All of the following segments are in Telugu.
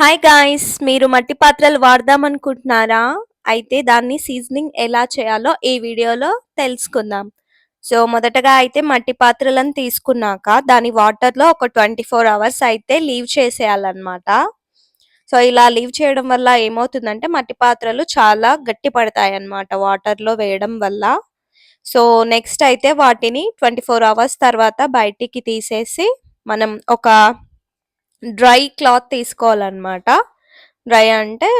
హాయ్ గాయ్స్ మీరు మట్టి పాత్రలు వాడదాం అనుకుంటున్నారా అయితే దాన్ని సీజనింగ్ ఎలా చేయాలో ఈ వీడియోలో తెలుసుకుందాం. సో మొదటగా అయితే మట్టి పాత్రలను తీసుకున్నాక దాని వాటర్లో ఒక ట్వంటీ ఫోర్ అవర్స్ అయితే లీవ్ చేసేయాలన్నమాట. సో ఇలా లీవ్ చేయడం వల్ల ఏమవుతుందంటే మట్టి పాత్రలు చాలా గట్టి పడతాయి అన్నమాట వాటర్లో వేయడం వల్ల. సో నెక్స్ట్ అయితే వాటిని ట్వంటీ ఫోర్ అవర్స్ తర్వాత బయటికి తీసేసి మనం ఒక డ్రై క్లాత్ తీసుకోవాలన్నమాట. డ్రై అంటే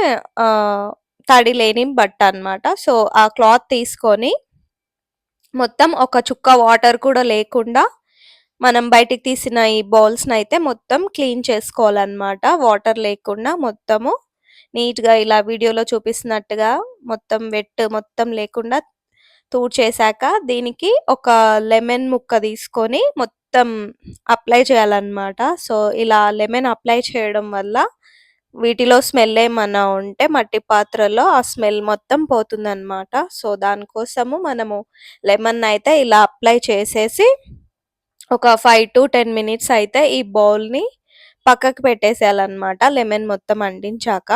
తడి లేని బట్ట అనమాట సో ఆ క్లాత్ తీసుకొని మొత్తం ఒక చుక్క వాటర్ కూడా లేకుండా మనం బయటికి తీసిన ఈ బౌల్స్ని అయితే మొత్తం క్లీన్ చేసుకోవాలన్నమాట. వాటర్ లేకుండా మొత్తము నీట్గా ఇలా వీడియోలో చూపిస్తున్నట్టుగా మొత్తం వెట్ మొత్తం లేకుండా చేశాక దీనికి ఒక లెమన్ ముక్క తీసుకొని మొత్తం మొత్తం అప్లై చేయాలన్నమాట. సో ఇలా లెమన్ అప్లై చేయడం వల్ల వీటిలో స్మెల్ ఏమన్నా ఉంటే మట్టి పాత్రలో ఆ స్మెల్ మొత్తం పోతుందన్నమాట. సో దానికోసము మనము లెమన్ అయితే ఇలా అప్లై చేసేసి ఒక ఫైవ్ టు టెన్ మినిట్స్ అయితే ఈ బౌల్ని పక్కకు పెట్టేసేయాలన్నమాట లెమన్ మొత్తం అంటించాక.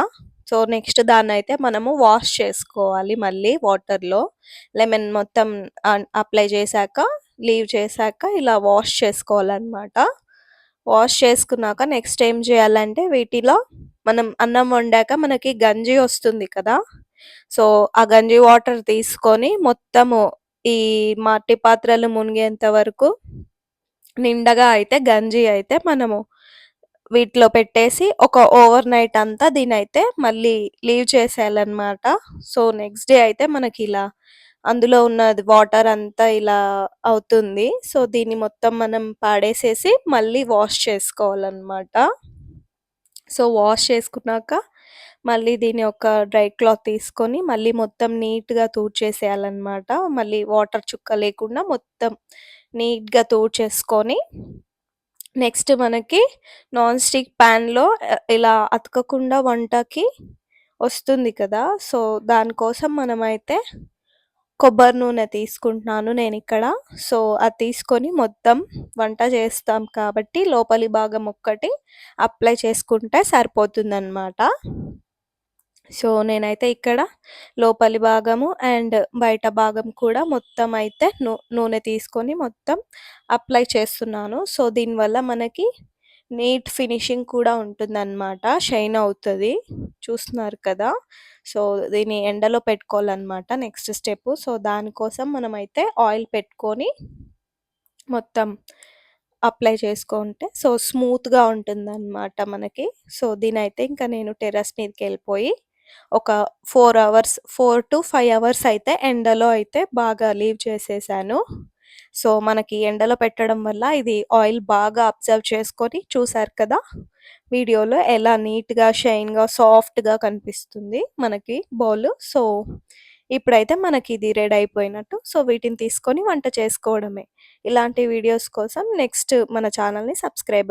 సో నెక్స్ట్ దాన్ని అయితే మనము వాష్ చేసుకోవాలి మళ్ళీ వాటర్లో లెమన్ మొత్తం అప్లై చేశాక లీవ్ చేశాక ఇలా వాష్ చేసుకోవాలన్నమాట. వాష్ చేసుకున్నాక నెక్స్ట్ ఏం చేయాలంటే వీటిలో మనం అన్నం వండాక మనకి గంజి వస్తుంది కదా. సో ఆ గంజి వాటర్ తీసుకొని మొత్తము ఈ మట్టి పాత్రలు మునిగేంత వరకు నిండగా అయితే గంజి అయితే మనము వీటిలో పెట్టేసి ఒక ఓవర్ నైట్ అంతా దీని అయితే మళ్ళీ లీవ్ చేసేయాలన్నమాట. సో నెక్స్ట్ డే అయితే మనకి ఇలా అందులో ఉన్నది వాటర్ అంతా ఇలా అవుతుంది. సో దీన్ని మొత్తం మనం పాడేసేసి మళ్ళీ వాష్ చేసుకోవాలన్నమాట. సో వాష్ చేసుకున్నాక మళ్ళీ దీని ఒక డ్రై క్లాత్ తీసుకొని మళ్ళీ మొత్తం నీట్గా తూడ్చేసేయాలన్నమాట. మళ్ళీ వాటర్ చుక్క లేకుండా మొత్తం నీట్గా తూడ్చేసుకొని నెక్స్ట్ మనకి నాన్ స్టిక్ ప్యాన్లో ఇలా అతకకుండా వంటకి వస్తుంది కదా. సో దానికోసం మనమైతే కొబ్బరి నూనె తీసుకుంటున్నాను నేను ఇక్కడ సో అది తీసుకొని మొత్తం వంట చేస్తాం కాబట్టి లోపలి భాగం ఒక్కటి అప్లై చేసుకుంటే సరిపోతుందన్నమాట. సో నేనైతే ఇక్కడ లోపలి భాగము అండ్ బయట భాగం కూడా మొత్తం అయితే నూనె తీసుకొని మొత్తం అప్లై చేస్తున్నాను. సో దీనివల్ల మనకి నీట్ ఫినిషింగ్ కూడా ఉంటుందన్నమాట. షైన్ అవుతుంది. చూస్తున్నారు కదా. సో దీన్ని ఎండలో పెట్టుకోవాలన్నమాట నెక్స్ట్ స్టెప్. సో దానికోసం మనమైతే ఆయిల్ పెట్టుకొని మొత్తం అప్లై చేసుకుంటే సో స్మూత్గా ఉంటుందన్నమాట మనకి. సో దీని అయితే ఇంకా నేను టెర్రస్ మీదకి వెళ్ళిపోయి ఒక four hours four to five hours అయితే ఎండలో అయితే బాగా లీవ్ చేసేసాను. సో మనకి ఎండలో పెట్టడం వల్ల ఇది ఆయిల్ బాగా అబ్జర్వ్ చేసుకొని చూసారు కదా వీడియోలో ఎలా నీట్గా షైన్గా సాఫ్ట్గా కనిపిస్తుంది మనకి బౌల్. సో ఇప్పుడైతే మనకి ఇది రెడీ అయిపోయినట్టు సో వీటిని తీసుకొని వంట చేసుకోవడమే. ఇలాంటి వీడియోస్ కోసం నెక్స్ట్ మన ఛానల్ని సబ్స్క్రైబ్